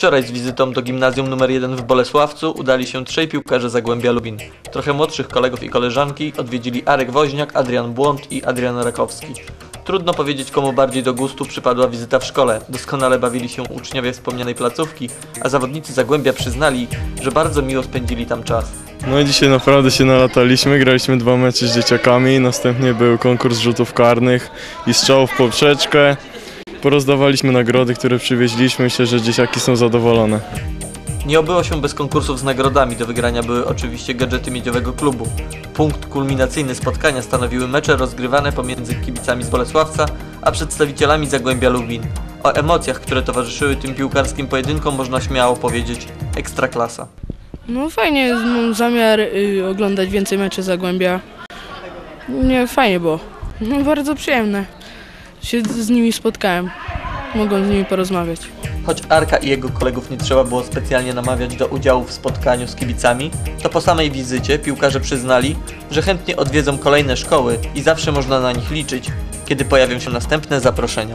Wczoraj z wizytą do gimnazjum nr 1 w Bolesławcu udali się trzej piłkarze Zagłębia Lubin. Trochę młodszych kolegów i koleżanki odwiedzili Arek Woźniak, Adrian Błąd i Adrian Rakowski. Trudno powiedzieć komu bardziej do gustu przypadła wizyta w szkole. Doskonale bawili się uczniowie wspomnianej placówki, a zawodnicy Zagłębia przyznali, że bardzo miło spędzili tam czas. No i dzisiaj naprawdę się nalataliśmy, graliśmy dwa mecze z dzieciakami, następnie był konkurs rzutów karnych i strzałów w poprzeczkę. Porozdawaliśmy nagrody, które przywieźliśmy, myślę, że dzieciaki są zadowolone. Nie obyło się bez konkursów z nagrodami. Do wygrania były oczywiście gadżety miedziowego klubu. Punkt kulminacyjny spotkania stanowiły mecze rozgrywane pomiędzy kibicami z Bolesławca, a przedstawicielami Zagłębia Lubin. O emocjach, które towarzyszyły tym piłkarskim pojedynkom można śmiało powiedzieć ekstraklasa. No fajnie, mam zamiar y, oglądać więcej meczy Zagłębia. Nie, fajnie było. No bardzo przyjemne. Się z nimi spotkałem. Mogłem z nimi porozmawiać. Choć Arka i jego kolegów nie trzeba było specjalnie namawiać do udziału w spotkaniu z kibicami, to po samej wizycie piłkarze przyznali, że chętnie odwiedzą kolejne szkoły i zawsze można na nich liczyć, kiedy pojawią się następne zaproszenia.